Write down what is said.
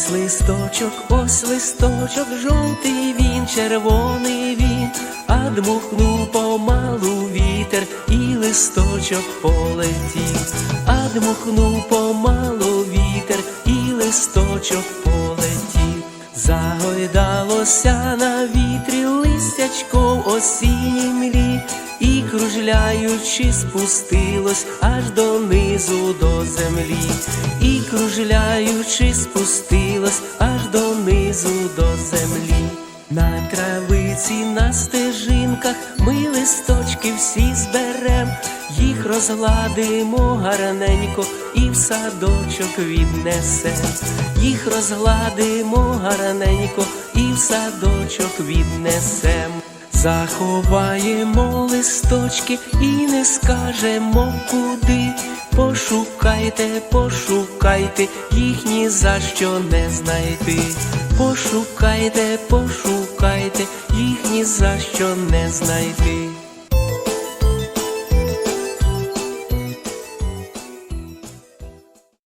Ось листочок, ось листочок, жовтий він, червоний він, а дмухнув помалу вітер, і листочок полетів, а дмухнув помалу вітер, і листочок полетів, загойдалося на вітрі листячко в осіннім лі, і кружляючи спустилось аж донизу до землі, і кружляючи спустилось аж донизу до землі. На травиці, на стежинках ми листочки всі зберем, їх розгладимо гарненько і в садочок віднесем, їх розгладимо гарненько і в садочок віднесем. Заховаємо листочки і не скажемо куди. Пошукайте, пошукайте, їх ні за що не знайти. Пошукайте, пошукайте, їх ні за що не знайти.